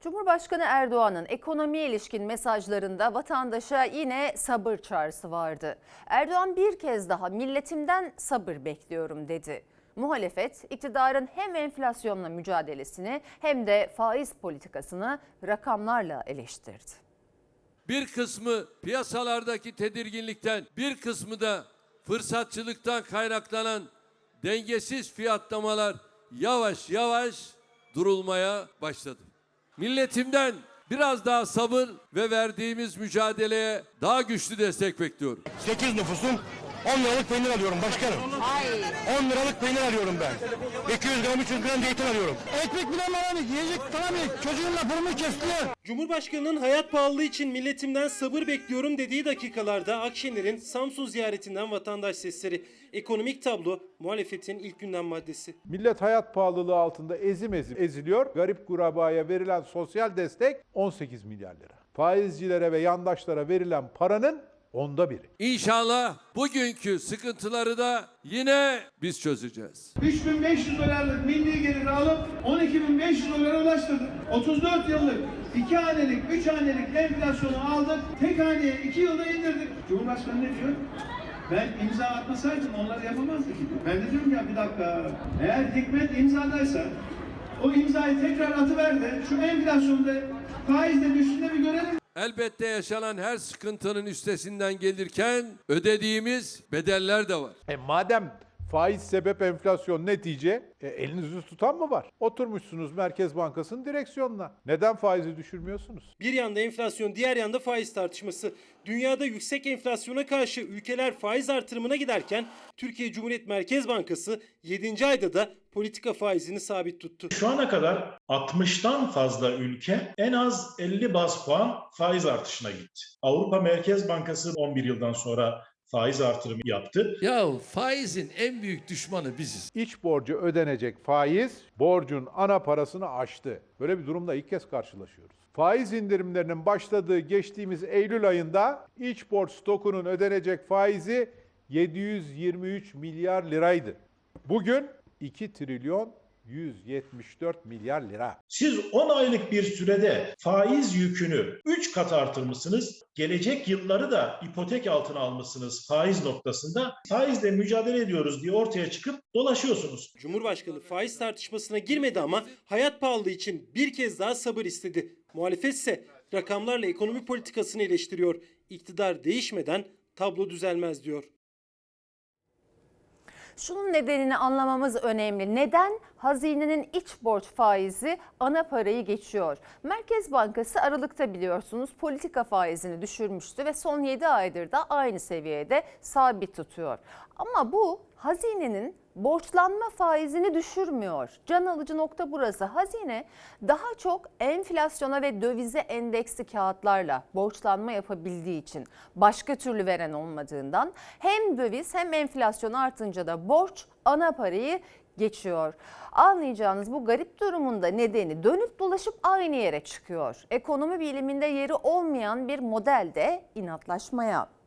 Cumhurbaşkanı Erdoğan'ın ekonomiye ilişkin mesajlarında vatandaşa yine sabır çağrısı vardı. Erdoğan bir kez daha milletimden sabır bekliyorum dedi. Muhalefet iktidarın hem enflasyonla mücadelesini hem de faiz politikasını rakamlarla eleştirdi. Bir kısmı piyasalardaki tedirginlikten, bir kısmı da fırsatçılıktan kaynaklanan dengesiz fiyatlamalar yavaş yavaş durulmaya başladı. Milletimden biraz daha sabır ve verdiğimiz mücadeleye daha güçlü destek bekliyorum. 8 nüfusum 10 liralık peynir alıyorum başkanım. 10 liralık peynir alıyorum ben. 200 gram 300 gram zeytin alıyorum. Ekmek bile alamıyor, yiyecek alamıyor. Çocuğun lafını kestiler. Cumhurbaşkanının hayat pahalılığı için milletimden sabır bekliyorum dediği dakikalarda Akşener'in Samsun ziyaretinden vatandaş sesleri. Ekonomik tablo muhalefetin ilk gündem maddesi. Millet hayat pahalılığı altında ezim ezim eziliyor. Garip kurabaya verilen sosyal destek 18 milyar lira. Faizcilere ve yandaşlara verilen paranın onda biri. İnşallah bugünkü sıkıntıları da yine biz çözeceğiz. 3500 dolarlık milli geliri alıp 12500 dolara ulaştırdık. 34 yıllık iki hanelik, üç hanelik enflasyonu aldık. Tek haneye iki yılda indirdik. Cumhurbaşkanı ne diyor? Ben imza atmasaydım onlar yapamazdı ki. Ben de diyorum ya bir dakika. Eğer hikmet imzadaysa o imzayı tekrar atıver de şu enflasyonda faizle düştüğünde bir görelim. Elbette yaşanan her sıkıntının üstesinden gelirken ödediğimiz bedeller de var. E madem faiz sebep enflasyon netice, e, elinizi tutan mı var? Oturmuşsunuz Merkez Bankası'nın direksiyonuna. Neden faizi düşürmüyorsunuz? Bir yanda enflasyon, diğer yanda faiz tartışması. Dünyada yüksek enflasyona karşı ülkeler faiz artırımına giderken Türkiye Cumhuriyet Merkez Bankası 7. ayda da politika faizini sabit tuttu. Şu ana kadar 60'tan fazla ülke en az 50 baz puan faiz artışına gitti. Avrupa Merkez Bankası 11 yıldan sonra faiz artırımı yaptı. Ya faizin en büyük düşmanı biziz. İç borcu ödenecek faiz borcun ana parasını aştı. Böyle bir durumda ilk kez karşılaşıyoruz. Faiz indirimlerinin başladığı geçtiğimiz Eylül ayında iç borç stokunun ödenecek faizi 723 milyar liraydı. Bugün 2 trilyon 174 milyar lira. Siz 10 aylık bir sürede faiz yükünü 3 kat artırmışsınız. Gelecek yılları da ipotek altına almışsınız faiz noktasında. Faizle mücadele ediyoruz diye ortaya çıkıp dolaşıyorsunuz. Cumhurbaşkanı faiz tartışmasına girmedi ama hayat pahalılığı için bir kez daha sabır istedi. Muhalefet ise rakamlarla ekonomi politikasını eleştiriyor. İktidar değişmeden tablo düzelmez diyor. Şunun nedenini anlamamız önemli. Neden hazinenin iç borç faizi ana parayı geçiyor? Merkez Bankası Aralık'ta biliyorsunuz politika faizini düşürmüştü ve son 7 aydır da aynı seviyede sabit tutuyor. Ama bu hazinenin borçlanma faizini düşürmüyor. Can alıcı nokta burası. Hazine daha çok enflasyona ve dövize endeksli kağıtlarla borçlanma yapabildiği için başka türlü veren olmadığından hem döviz hem enflasyon artınca da borç ana parayı geçiyor. Anlayacağınız bu garip durumun da nedeni dönüp dolaşıp aynı yere çıkıyor. Ekonomi biliminde yeri olmayan bir modelde inatlaşmaya.